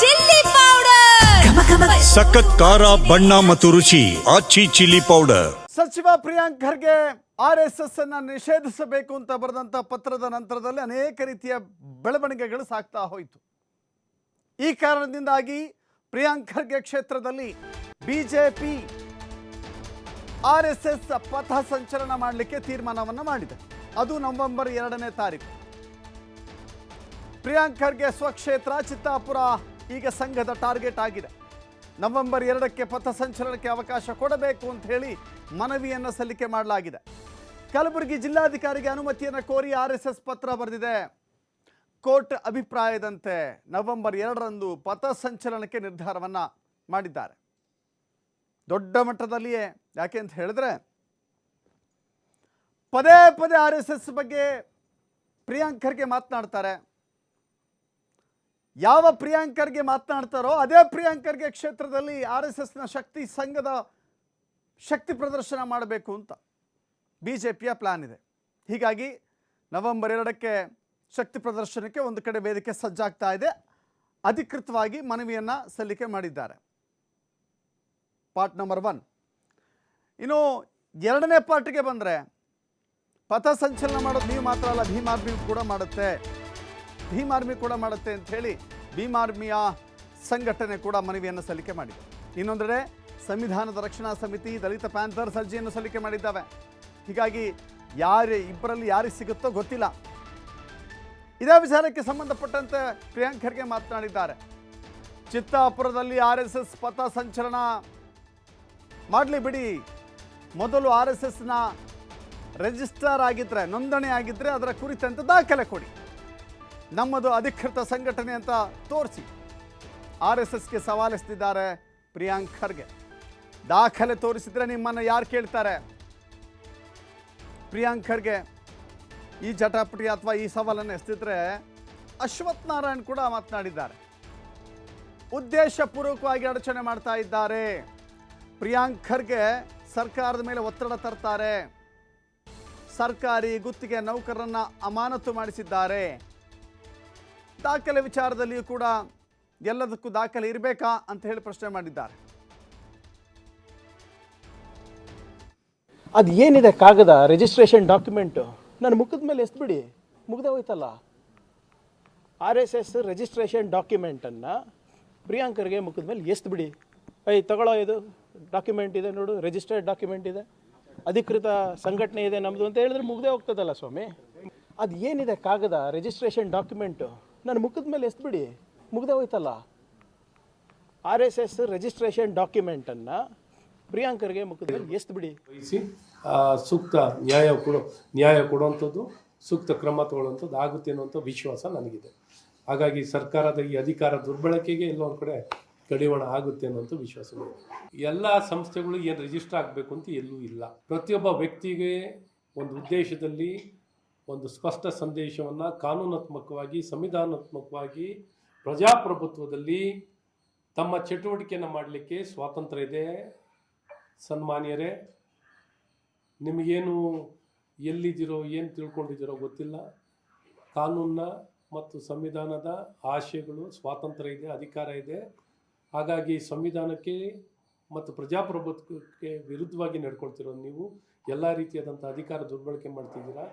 Chilli powder. ಸಖತ್ ಖಾರ ಬಣ್ಣ ಮತ್ತು ರುಚಿ ಆಚಿ ಚಿಲ್ಲಿ ಪೌಡರ್. ಸಚಿವ Priyank Kharge R S S ಅನ್ನ ನಿಷೇಧಿಸಬೇಕು ಅಂತ ಬರೆದಂತ ಪತ್ರದ ನಂತರದಲ್ಲಿ ಅನೇಕ ರೀತಿಯ ಬೆಳವಣಿಗೆಗಳು ಸಾಗ್ತಾ ಹೋಯಿತು. ಈ ಕಾರಣದಿಂದಾಗಿ ಪ್ರಿಯಾಂಕ್ ಖರ್ಗೆ ಕ್ಷೇತ್ರದಲ್ಲಿ ಬಿಜೆಪಿ ಆರ್ ಎಸ್ ಎಸ್ ಪಥ ಸಂಚಲನ ಮಾಡಲಿಕ್ಕೆ ತೀರ್ಮಾನವನ್ನು ಮಾಡಿದೆ. ಅದು ನವೆಂಬರ್ ಎರಡನೇ ತಾರೀಕು. ಪ್ರಿಯಾಂಕ್ ಖರ್ಗೆ ಸ್ವಕ್ಷೇತ್ರ, ಚಿತ್ತಾಪುರ ಈಗ ಸಂಘದ ಟಾರ್ಗೆಟ್ ಆಗಿದೆ. ನವೆಂಬರ್ ಎರಡಕ್ಕೆ ಪಥಸಂಚಲನಕ್ಕೆ ಅವಕಾಶ ಕೊಡಬೇಕು ಅಂತ ಹೇಳಿ ಮನವಿಯನ್ನು ಸಲ್ಲಿಕೆ ಮಾಡಲಾಗಿದೆ. ಕಲಬುರಗಿ ಜಿಲ್ಲಾಧಿಕಾರಿಗೆ ಅನುಮತಿಯನ್ನು ಕೋರಿ ಆರ್ ಪತ್ರ ಬರೆದಿದೆ. ಕೋರ್ಟ್ ಅಭಿಪ್ರಾಯದಂತೆ ನವೆಂಬರ್ ಎರಡರಂದು ಪಥಸಂಚಲನಕ್ಕೆ ನಿರ್ಧಾರವನ್ನು ಮಾಡಿದ್ದಾರೆ. ದೊಡ್ಡ ಮಟ್ಟದಲ್ಲಿಯೇ, ಯಾಕೆ ಅಂತ ಹೇಳಿದ್ರೆ, ಪದೇ ಪದೇ ಆರ್ ಎಸ್ ಎಸ್ ಬಗ್ಗೆ ಪ್ರಿಯಾಂಕರ್ಗೆ ಮಾತನಾಡ್ತಾರೆ. ಯಾವ ಪ್ರಿಯಾಂಕರ್ಗೆ ಮಾತನಾಡ್ತಾರೋ ಅದೇ ಪ್ರಿಯಾಂಕರ್ಗೆ ಕ್ಷೇತ್ರದಲ್ಲಿ ಆರ್ ಎಸ್ ಎಸ್ನ ಶಕ್ತಿ ಸಂಘದ ಶಕ್ತಿ ಪ್ರದರ್ಶನ ಮಾಡಬೇಕು ಅಂತ ಬಿ ಜೆ ಪಿಯ ಪ್ಲಾನ್ ಇದೆ. ಹೀಗಾಗಿ ನವೆಂಬರ್ ಎರಡಕ್ಕೆ ಶಕ್ತಿ ಪ್ರದರ್ಶನಕ್ಕೆ ಒಂದು ಕಡೆ ವೇದಿಕೆ ಸಜ್ಜಾಗ್ತಾ ಇದೆ. ಅಧಿಕೃತವಾಗಿ ಮನವಿಯನ್ನು ಸಲ್ಲಿಕೆ ಮಾಡಿದ್ದಾರೆ. Part number one. ಇನ್ನು ಎರಡನೇ ಪಾರ್ಟಿಗೆ ಬಂದರೆ ಪಥಸಂಚಲನ ಮಾಡೋದು ನೀವು ಮಾತ್ರ ಅಲ್ಲ, ಭೀಮ್ ಕೂಡ ಮಾಡುತ್ತೆ. ಭೀಮ್ ಆರ್ಮಿ ಕೂಡ ಮಾಡುತ್ತೆ ಅಂತ ಹೇಳಿ ಭೀಮ್ ಆರ್ಮಿಯ ಸಂಘಟನೆ ಕೂಡ ಮನವಿಯನ್ನು ಸಲ್ಲಿಕೆ ಮಾಡಿದೆ. ಇನ್ನೊಂದೆಡೆ ಸಂವಿಧಾನದ ರಕ್ಷಣಾ ಸಮಿತಿ, ದಲಿತ ಪ್ಯಾಂಥರ್ಸ್ ಅರ್ಜಿಯನ್ನು ಸಲ್ಲಿಕೆ ಮಾಡಿದ್ದಾವೆ. ಹೀಗಾಗಿ ಯಾರು, ಇಬ್ಬರಲ್ಲಿ ಯಾರಿಗೆ ಸಿಗುತ್ತೋ ಗೊತ್ತಿಲ್ಲ. ಇದೇ ವಿಚಾರಕ್ಕೆ ಸಂಬಂಧಪಟ್ಟಂತೆ ಪ್ರಿಯಾಂಕ್ ಖರ್ಗೆ ಮಾತನಾಡಿದ್ದಾರೆ. ಚಿತ್ತಾಪುರದಲ್ಲಿ ಆರ್ ಎಸ್ ಎಸ್ ಪಥ ಸಂಚಲನ ಮಾಡಲಿ ಬಿಡಿ. ಮೊದಲು ಆರ್ ಎಸ್ ಎಸ್ನ ರಿಜಿಸ್ಟರ್ ಆಗಿದ್ರೆ, ನೋಂದಣಿ ಆಗಿದ್ರೆ ಅದರ ಕುರಿತಂತೆ ದಾಖಲೆ ಕೊಡಿ. ನಮ್ಮದು ಅಧಿಕೃತ ಸಂಘಟನೆ ಅಂತ ತೋರಿಸಿ. ಆರ್ ಎಸ್ ಎಸ್ಗೆ ಸವಾಲಿಸ್ತಿದ್ದಾರೆ ಪ್ರಿಯಾಂಕ್ ಖರ್ಗೆ. ದಾಖಲೆ ತೋರಿಸಿದ್ರೆ ನಿಮ್ಮನ್ನು ಯಾರು ಕೇಳ್ತಾರೆ? ಪ್ರಿಯಾಂಕ್ ಖರ್ಗೆ, ಈ ಜಟಾಪಟಿ ಅಥವಾ ಈ ಸವಾಲನ್ನು ಎಸ್ತಿದ್ರೆ ಅಶ್ವಥ್ ನಾರಾಯಣ್ ಕೂಡ ಮಾತನಾಡಿದ್ದಾರೆ. ಉದ್ದೇಶಪೂರ್ವಕವಾಗಿ ಅಡಚಣೆ ಮಾಡ್ತಾ ಇದ್ದಾರೆ. ಪ್ರಿಯಾಂಕ್ ಖರ್ಗೆ ಸರ್ಕಾರದ ಮೇಲೆ ಒತ್ತಡ ತರ್ತಾರೆ. ಸರ್ಕಾರಿ ಗುತ್ತಿಗೆ ನೌಕರರನ್ನ ಅಮಾನತು ಮಾಡಿಸಿದ್ದಾರೆ. ದಾಖಲೆ ವಿಚಾರದಲ್ಲಿಯೂ ಕೂಡ ಎಲ್ಲದಕ್ಕೂ ದಾಖಲೆ ಇರಬೇಕಾ ಅಂತ ಹೇಳಿ ಪ್ರಶ್ನೆ ಮಾಡಿದ್ದಾರೆ. ಅದು ಏನಿದೆ ಕಾಗದ ರಿಜಿಸ್ಟ್ರೇಷನ್ ಡಾಕ್ಯುಮೆಂಟು ನನ್ನ ಮುಖದ ಮೇಲೆ ಎಸ್ಬಿಡಿ ಮುಗ್ದೆ ಹೋಯ್ತಲ್ಲ. ಆರ್ ಎಸ್ ಎಸ್ ರಿಜಿಸ್ಟ್ರೇಷನ್ ಡಾಕ್ಯುಮೆಂಟನ್ನು ಪ್ರಿಯಾಂಕರ್ಗೆ ಮುಖದ ಮೇಲೆ ಎಸ್ಬಿಡಿ ಐ ತಗೊಳ್ಳೋ ಇದು ಡಾಕ್ಯುಮೆಂಟ್ ಇದೆ ನೋಡು ರಿಜಿಸ್ಟರ್ಡ್ ಡಾಕ್ಯುಮೆಂಟ್ ಇದೆ. ಅಧಿಕೃತ ಸಂಘಟನೆ ಇದೆ ನಮ್ಮದು ಅಂತ ಹೇಳಿದ್ರೆ ಮುಗ್ದೇ ಹೋಗ್ತದಲ್ಲ ಸ್ವಾಮಿ? ಅದು ಏನಿದೆ ಕಾಗದ ರಿಜಿಸ್ಟ್ರೇಷನ್ ಡಾಕ್ಯುಮೆಂಟು ನನ್ನ ಮುಖದ ಮೇಲೆ ಎಸ್ಬಿಡಿ ಮುಗ್ದೆ ಹೋಯ್ತಲ್ಲ. ಆರ್ ಎಸ್ ಎಸ್ ರಿಜಿಸ್ಟ್ರೇಷನ್ ಡಾಕ್ಯುಮೆಂಟನ್ನು ಪ್ರಿಯಾಂಕರ್ಗೆ ಮುಖದ ಮೇಲೆ ಎಸ್ಬಿಡಿ ವಹಿಸಿ ಸೂಕ್ತ ನ್ಯಾಯ ಕೊಡೋ, ನ್ಯಾಯ ಕೊಡುವಂಥದ್ದು, ಸೂಕ್ತ ಕ್ರಮ ತಗೊಳ್ಳುವಂಥದ್ದು ಆಗುತ್ತೆ ಅನ್ನುವಂಥ ವಿಶ್ವಾಸ ನನಗಿದೆ. ಹಾಗಾಗಿ ಸರ್ಕಾರದ ಈ ಅಧಿಕಾರ ದುರ್ಬಳಕೆಗೆ ಎಲ್ಲೋ ಒಂದು ಕಡೆ ಕಡಿವಾಣ ಆಗುತ್ತೆ ಅನ್ನೋಂಥ ವಿಶ್ವಾಸ ಎಲ್ಲ ಸಂಸ್ಥೆಗಳು ಏನು ರಿಜಿಸ್ಟರ್ ಆಗಬೇಕು ಅಂತ ಎಲ್ಲೂ ಇಲ್ಲ. ಪ್ರತಿಯೊಬ್ಬ ವ್ಯಕ್ತಿಗೆ ಒಂದು ಉದ್ದೇಶದಲ್ಲಿ ಒಂದು ಸ್ಪಷ್ಟ ಸಂದೇಶವನ್ನು ಕಾನೂನಾತ್ಮಕವಾಗಿ, ಸಂವಿಧಾನಾತ್ಮಕವಾಗಿ ಪ್ರಜಾಪ್ರಭುತ್ವದಲ್ಲಿ ತಮ್ಮ ಚಟುವಟಿಕೆಯನ್ನು ಮಾಡಲಿಕ್ಕೆ ಸ್ವಾತಂತ್ರ್ಯ ಇದೆ. ಸನ್ಮಾನ್ಯರೇ, ನಿಮಗೇನು ಎಲ್ಲಿದ್ದೀರೋ, ಏನು ತಿಳ್ಕೊಂಡಿದ್ದೀರೋ ಗೊತ್ತಿಲ್ಲ. ಕಾನೂನ ಮತ್ತು ಸಂವಿಧಾನದ ಆಶಯಗಳು ಸ್ವಾತಂತ್ರ್ಯ ಇದೆ, ಅಧಿಕಾರ ಇದೆ. ಹಾಗಾಗಿ ಸಂವಿಧಾನಕ್ಕೆ ಮತ್ತು ಪ್ರಜಾಪ್ರಭುತ್ವಕ್ಕೆ ವಿರುದ್ಧವಾಗಿ ನಡ್ಕೊಳ್ತಿರೋ ನೀವು. ಎಲ್ಲ ರೀತಿಯಾದಂಥ ಅಧಿಕಾರ ದುರ್ಬಳಕೆ ಮಾಡ್ತಿದ್ದೀರಾ?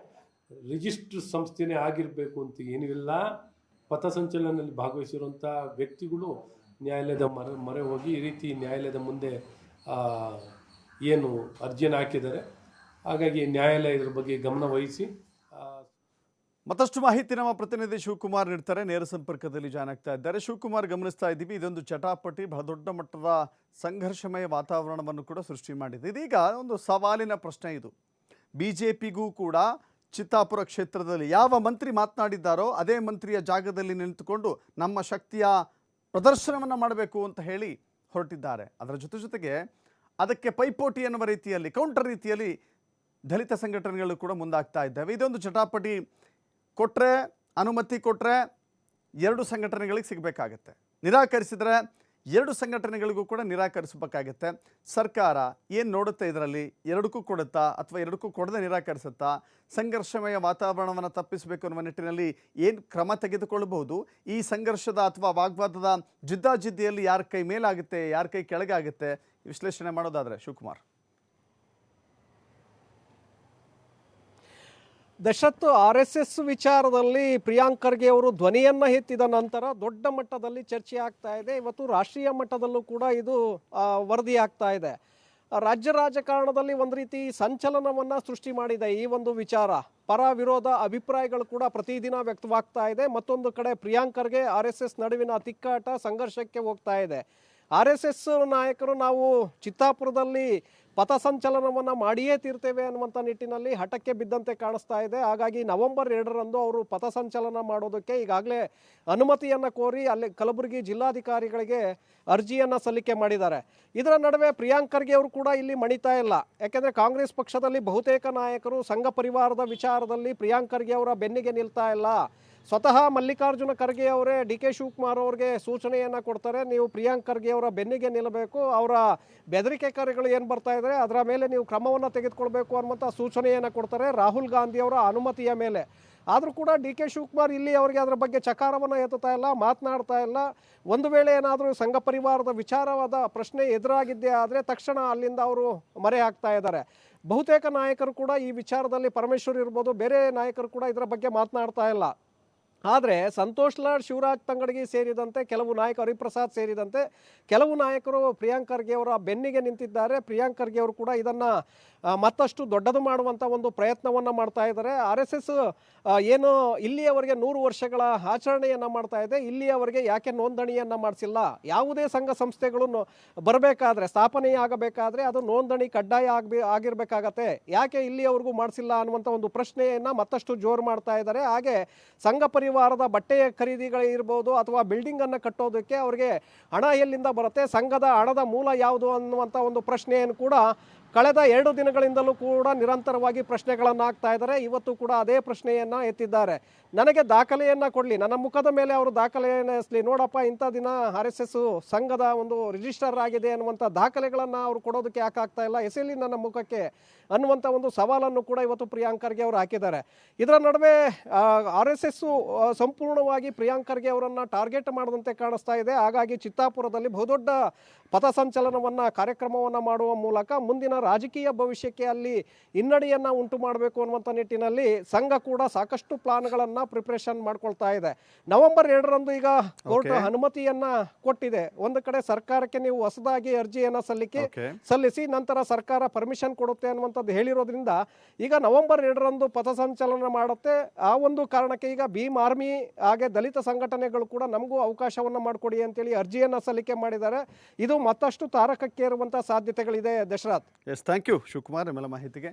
ರಿಜಿಸ್ಟ್ರ್ ಸಂಸ್ಥೆನೇ ಆಗಿರಬೇಕು ಅಂತ ಏನೂ ಇಲ್ಲ. ಪಥಸಂಚಲನದಲ್ಲಿ ಭಾಗವಹಿಸಿರುವಂಥ ವ್ಯಕ್ತಿಗಳು ನ್ಯಾಯಾಲಯದ ಮರೆ, ಮೊರೆ ಹೋಗಿ ಈ ರೀತಿ ನ್ಯಾಯಾಲಯದ ಮುಂದೆ ಏನು ಅರ್ಜಿಯನ್ನು ಹಾಕಿದ್ದಾರೆ. ಹಾಗಾಗಿ ನ್ಯಾಯಾಲಯ ಇದರ ಬಗ್ಗೆ ಗಮನ ವಹಿಸಿ ಮತ್ತಷ್ಟು ಮಾಹಿತಿ ನಮ್ಮ ಪ್ರತಿನಿಧಿ ಶಿವಕುಮಾರ್ ನೀಡ್ತಾರೆ. ನೇರ ಸಂಪರ್ಕದಲ್ಲಿ ಜಾಯ್ನ್ ಆಗ್ತಾ ಇದ್ದಾರೆ. ಶಿವಕುಮಾರ್, ಗಮನಿಸ್ತಾ ಇದ್ದೀವಿ, ಇದೊಂದು ಚಟಾಪಟಿ, ಬಹಳ ದೊಡ್ಡ ಮಟ್ಟದ ಸಂಘರ್ಷಮಯ ವಾತಾವರಣವನ್ನು ಕೂಡ ಸೃಷ್ಟಿ ಮಾಡಿದೆ. ಇದೀಗ ಒಂದು ಸವಾಲಿನ ಪ್ರಶ್ನೆ ಇದು. ಬಿ ಜೆ ಪಿಗೂ ಕೂಡ ಚಿತ್ತಾಪುರ ಕ್ಷೇತ್ರದಲ್ಲಿ ಯಾವ ಮಂತ್ರಿ ಮಾತನಾಡಿದ್ದಾರೋ ಅದೇ ಮಂತ್ರಿಯ ಜಾಗದಲ್ಲಿ ನಿಂತುಕೊಂಡು ನಮ್ಮ ಶಕ್ತಿಯ ಪ್ರದರ್ಶನವನ್ನು ಮಾಡಬೇಕು ಅಂತ ಹೇಳಿ ಹೊರಟಿದ್ದಾರೆ. ಅದರ ಜೊತೆ ಜೊತೆಗೆ ಅದಕ್ಕೆ ಪೈಪೋಟಿ ಎನ್ನುವ ರೀತಿಯಲ್ಲಿ, ಕೌಂಟರ್ ರೀತಿಯಲ್ಲಿ ದಲಿತ ಸಂಘಟನೆಗಳು ಕೂಡ ಮುಂದಾಗ್ತಾ ಇದ್ದಾವೆ. ಇದೊಂದು ಚಟಾಪಟಿ ಕೊಟ್ಟರೆ ಅನುಮತಿ ಕೊಟ್ಟರೆ ಎರಡು ಸಂಘಟನೆಗಳಿಗೆ ಸಿಗಬೇಕಾಗತ್ತೆ. ನಿರಾಕರಿಸಿದರೆ ಎರಡು ಸಂಘಟನೆಗಳಿಗೂ ಕೂಡ ನಿರಾಕರಿಸಬೇಕಾಗತ್ತೆ. ಸರ್ಕಾರ ಏನು ನೋಡುತ್ತೆ ಇದರಲ್ಲಿ? ಎರಡಕ್ಕೂ ಕೊಡುತ್ತಾ ಅಥವಾ ಎರಡಕ್ಕೂ ಕೊಡದೆ ನಿರಾಕರಿಸುತ್ತಾ? ಸಂಘರ್ಷಮಯ ವಾತಾವರಣವನ್ನು ತಪ್ಪಿಸಬೇಕು ಅನ್ನುವ ನಿಟ್ಟಿನಲ್ಲಿ ಏನು ಕ್ರಮ ತೆಗೆದುಕೊಳ್ಳಬಹುದು? ಈ ಸಂಘರ್ಷದ ಅಥವಾ ವಾಗ್ವಾದದ ಜಿದ್ದಾಜಿದ್ದಿಯಲ್ಲಿ ಯಾರ ಕೈ ಮೇಲಾಗುತ್ತೆ, ಯಾರ ಕೈ ಕೆಳಗಾಗುತ್ತೆ? ವಿಶ್ಲೇಷಣೆ ಮಾಡೋದಾದರೆ Shivakumar. Dasharath R S S ವಿಚಾರದಲ್ಲಿ ಪ್ರಿಯಾಂಕ್ ಖರ್ಗೆ ಅವರು ಧ್ವನಿಯನ್ನ ಎತ್ತಿದ ನಂತರ ದೊಡ್ಡ ಮಟ್ಟದಲ್ಲಿ ಚರ್ಚೆ ಆಗ್ತಾ ಇದೆ. ಇವತ್ತು ರಾಷ್ಟ್ರೀಯ ಮಟ್ಟದಲ್ಲೂ ಕೂಡ ಇದು ವರದಿ ಆಗ್ತಾ ಇದೆ. ರಾಜ್ಯ ರಾಜಕಾರಣದಲ್ಲಿ ಒಂದು ರೀತಿ ಸಂಚಲನವನ್ನ ಸೃಷ್ಟಿ ಮಾಡಿದೆ ಈ ಒಂದು ವಿಚಾರ. ಪರ ವಿರೋಧ ಅಭಿಪ್ರಾಯಗಳು ಕೂಡ ಪ್ರತಿದಿನ ವ್ಯಕ್ತವಾಗ್ತಾ ಇದೆ. ಮತ್ತೊಂದು ಕಡೆ Priyank Kharge R S S ನಡುವಿನ ತಿಕ್ಕಾಟ, ಸಂಘರ್ಷಕ್ಕೆ ಹೋಗ್ತಾ ಇದೆ. ಆರ್ ಎಸ್ ಎಸ್ ನಾಯಕರು ನಾವು ಚಿತ್ತಾಪುರದಲ್ಲಿ ಪಥಸಂಚಲನವನ್ನು ಮಾಡಿಯೇ ತೀರ್ತೇವೆ ಅನ್ನುವಂಥ ನಿಟ್ಟಿನಲ್ಲಿ ಹಠಕ್ಕೆ ಬಿದ್ದಂತೆ ಕಾಣಿಸ್ತಾ ಇದೆ. ಹಾಗಾಗಿ ನವೆಂಬರ್ ಎರಡರಂದು ಅವರು ಪಥಸಂಚಲನ ಮಾಡೋದಕ್ಕೆ ಈಗಾಗಲೇ ಅನುಮತಿಯನ್ನು ಕೋರಿ ಅಲ್ಲಿ ಕಲಬುರಗಿ ಜಿಲ್ಲಾಧಿಕಾರಿಗಳಿಗೆ ಅರ್ಜಿಯನ್ನು ಸಲ್ಲಿಕೆ ಮಾಡಿದ್ದಾರೆ. ಇದರ ನಡುವೆ ಪ್ರಿಯಾಂಕ್ ಖರ್ಗೆ ಅವರು ಕೂಡ ಇಲ್ಲಿ ಮಣಿತಾ ಇಲ್ಲ. ಯಾಕೆಂದರೆ ಕಾಂಗ್ರೆಸ್ ಪಕ್ಷದಲ್ಲಿ ಬಹುತೇಕ ನಾಯಕರು ಸಂಘ ಪರಿವಾರದ ವಿಚಾರದಲ್ಲಿ ಪ್ರಿಯಾಂಕ್ ಖರ್ಗೆ ಅವರ ಬೆನ್ನಿಗೆ ನಿಲ್ತಾ ಇಲ್ಲ. ಸ್ವತಃ ಮಲ್ಲಿಕಾರ್ಜುನ ಖರ್ಗೆ ಅವರೇ ಡಿ ಕೆ ಶಿವಕುಮಾರ್ ಅವ್ರಿಗೆ ಸೂಚನೆಯನ್ನು ಕೊಡ್ತಾರೆ. ನೀವು ಪ್ರಿಯಾಂಕ್ ಖರ್ಗೆ ಅವರ ಬೆನ್ನಿಗೆ ನಿಲ್ಲಬೇಕು, ಅವರ ಬೆದರಿಕೆ ಕಾರ್ಯಗಳು ಏನು ಬರ್ತಾ ಇದ್ದಾರೆ ಅದರ ಮೇಲೆ ನೀವು ಕ್ರಮವನ್ನು ತೆಗೆದುಕೊಳ್ಬೇಕು ಅನ್ನುವಂಥ ಸೂಚನೆಯನ್ನು ಕೊಡ್ತಾರೆ ರಾಹುಲ್ ಗಾಂಧಿ ಅವರ ಅನುಮತಿಯ ಮೇಲೆ. ಆದರೂ ಕೂಡ ಡಿ ಕೆ ಶಿವಕುಮಾರ್ ಇಲ್ಲಿ ಅವರಿಗೆ ಅದರ ಬಗ್ಗೆ ಚಕಾರವನ್ನು ಎತ್ತುತ್ತಾ ಇಲ್ಲ, ಮಾತನಾಡ್ತಾ ಇಲ್ಲ. ಒಂದು ವೇಳೆ ಏನಾದರೂ ಸಂಘ ಪರಿವಾರದ ವಿಚಾರವಾದ ಪ್ರಶ್ನೆ ಎದುರಾಗಿದ್ದೇ ಆದರೆ ತಕ್ಷಣ ಅಲ್ಲಿಂದ ಅವರು ಮರೆ ಹಾಕ್ತಾ ಇದ್ದಾರೆ. ಬಹುತೇಕ ನಾಯಕರು ಕೂಡ ಈ ವಿಚಾರದಲ್ಲಿ ಪರಮೇಶ್ವರ್ ಇರ್ಬೋದು, ಬೇರೆ ನಾಯಕರು ಕೂಡ ಇದರ ಬಗ್ಗೆ ಮಾತನಾಡ್ತಾ ಇಲ್ಲ. ಆದರೆ ಸಂತೋಷ್ ಲಾಡ್, ಶಿವರಾಜ್ ತಂಗಡಗಿ ಸೇರಿದಂತೆ ಕೆಲವು ನಾಯಕ ಹರಿಪ್ರಸಾದ್ ಸೇರಿದಂತೆ ಕೆಲವು ನಾಯಕರು ಪ್ರಿಯಾಂಕ್ ಖರ್ಗೆ ಅವರ ಬೆನ್ನಿಗೆ ನಿಂತಿದ್ದಾರೆ. ಪ್ರಿಯಾಂಕ್ ಖರ್ಗೆ ಅವರು ಕೂಡ ಇದನ್ನು ಮತ್ತಷ್ಟು ದೊಡ್ಡದು ಮಾಡುವಂಥ ಒಂದು ಪ್ರಯತ್ನವನ್ನು ಮಾಡ್ತಾ ಇದ್ದಾರೆ. ಆರ್ ಎಸ್ ಎಸ್ ಏನು ಇಲ್ಲಿಯವರೆಗೆ ನೂರು ವರ್ಷಗಳ ಆಚರಣೆಯನ್ನು ಮಾಡ್ತಾ ಇದೆ. ಇಲ್ಲಿಯವರೆಗೆ ಯಾಕೆ ನೋಂದಣಿಯನ್ನು ಮಾಡಿಸಿಲ್ಲ? ಯಾವುದೇ ಸಂಘ ಸಂಸ್ಥೆಗಳು ಬರಬೇಕಾದ್ರೆ ಸ್ಥಾಪನೆಯಾಗಬೇಕಾದ್ರೆ ಅದು ನೋಂದಣಿ ಕಡ್ಡಾಯ ಆಗಬೇ, ಆಗಿರಬೇಕಾಗತ್ತೆ. ಯಾಕೆ ಇಲ್ಲಿಯವರೆಗೂ ಮಾಡಿಸಿಲ್ಲ ಅನ್ನುವಂಥ ಒಂದು ಪ್ರಶ್ನೆಯನ್ನು ಮತ್ತಷ್ಟು ಜೋರು ಮಾಡ್ತಾ ಇದ್ದಾರೆ. ಹಾಗೆ ಸಂಘ ಪರಿವಾರದ ಬಟ್ಟೆಯ ಖರೀದಿಗಳಿರ್ಬೋದು ಅಥವಾ ಬಿಲ್ಡಿಂಗನ್ನು ಕಟ್ಟೋದಕ್ಕೆ ಅವರಿಗೆ ಹಣ ಎಲ್ಲಿಂದ ಬರುತ್ತೆ? ಸಂಘದ ಹಣದ ಮೂಲ ಯಾವುದು ಅನ್ನುವಂಥ ಒಂದು ಪ್ರಶ್ನೆಯನ್ನು ಕೂಡ ಕಳೆದ ಎರಡು ದಿನಗಳಿಂದಲೂ ಕೂಡ ನಿರಂತರವಾಗಿ ಪ್ರಶ್ನೆಗಳನ್ನು ಹಾಕ್ತಾ ಇದ್ದಾರೆ. ಇವತ್ತು ಕೂಡ ಅದೇ ಪ್ರಶ್ನೆಯನ್ನು ಎತ್ತಿದ್ದಾರೆ. ನನಗೆ ದಾಖಲೆಯನ್ನು ಕೊಡಲಿ. ನನ್ನ ಮುಖದ ಮೇಲೆ ಅವರು ದಾಖಲೆಯನ್ನು ಎಸಲಿ. ನೋಡಪ್ಪ, ಇಂಥ ದಿನ ಆರ್ ಎಸ್ ಸಂಘದ ಒಂದು ರಿಜಿಸ್ಟರ್ ಆಗಿದೆ ಅನ್ನುವಂಥ ದಾಖಲೆಗಳನ್ನು ಅವರು ಕೊಡೋದಕ್ಕೆ ಯಾಕೆ ಆಗ್ತಾ ಇಲ್ಲ? ಎಸೆಲಿ ನನ್ನ ಮುಖಕ್ಕೆ ಅನ್ನುವಂಥ ಒಂದು ಸವಾಲನ್ನು ಕೂಡ ಇವತ್ತು ಪ್ರಿಯಾಂಕರ್ಗೆ ಅವರು ಹಾಕಿದ್ದಾರೆ. ಇದರ ನಡುವೆ ಆರ್ ಎಸ್ ಎಸ್ ಸಂಪೂರ್ಣವಾಗಿ ಪ್ರಿಯಾಂಕರ್ಗೆ ಅವರನ್ನು ಟಾರ್ಗೆಟ್ ಮಾಡದಂತೆ ಕಾಣಿಸ್ತಾ ಇದೆ. ಹಾಗಾಗಿ ಚಿತ್ತಾಪುರದಲ್ಲಿ ಬಹುದೊಡ್ಡ ಪಥಸಂಚಲನವನ್ನು ಕಾರ್ಯಕ್ರಮವನ್ನು ಮಾಡುವ ಮೂಲಕ ಮುಂದಿನ ರಾಜಕೀಯ ಭವಿಷ್ಯಕ್ಕೆ ಅಲ್ಲಿ ಹಿನ್ನಡೆಯನ್ನು ಉಂಟು ಮಾಡಬೇಕು ಅನ್ನುವಂಥ ನಿಟ್ಟಿನಲ್ಲಿ ಸಂಘ ಕೂಡ ಸಾಕಷ್ಟು ಪ್ಲಾನ್ಗಳನ್ನು ಪ್ರಿಪ್ರೇಷನ್ ಮಾಡ್ಕೊಳ್ತಾ ಇದೆ. ನವೆಂಬರ್ ಎರಡರಂದು ಈಗ ಕೋರ್ಟ್ ಅನುಮತಿಯನ್ನು ಕೊಟ್ಟಿದೆ. ಒಂದು ಕಡೆ ಸರ್ಕಾರಕ್ಕೆ ನೀವು ಹೊಸದಾಗಿ ಅರ್ಜಿಯನ್ನು ಸಲ್ಲಿಕೆ ಸಲ್ಲಿಸಿ ನಂತರ ಸರ್ಕಾರ ಪರ್ಮಿಷನ್ ಕೊಡುತ್ತೆ ಅನ್ನುವಂಥದ್ದು ಹೇಳಿರೋದ್ರಿಂದ ಈಗ ನವೆಂಬರ್ ಎರಡರಂದು ಪಥಸಂಚಲನ ಮಾಡುತ್ತೆ. ಆ ಒಂದು ಕಾರಣಕ್ಕೆ ಈಗ ಭೀಮ್ ಆರ್ಮಿ ಹಾಗೆ ದಲಿತ ಸಂಘಟನೆಗಳು ಕೂಡ ನಮಗೂ ಅವಕಾಶವನ್ನು ಮಾಡಿಕೊಡಿ ಅಂತೇಳಿ ಅರ್ಜಿಯನ್ನು ಸಲ್ಲಿಕೆ ಮಾಡಿದ್ದಾರೆ. ಇದು ಮತ್ತಷ್ಟು ತಾರಕಕ್ಕೇರುವಂಥ ಸಾಧ್ಯತೆಗಳಿದೆ Dasharath. Yes thank you Shivakumar ಮೇಲೆ ಮಾಹಿತಿಗೆ.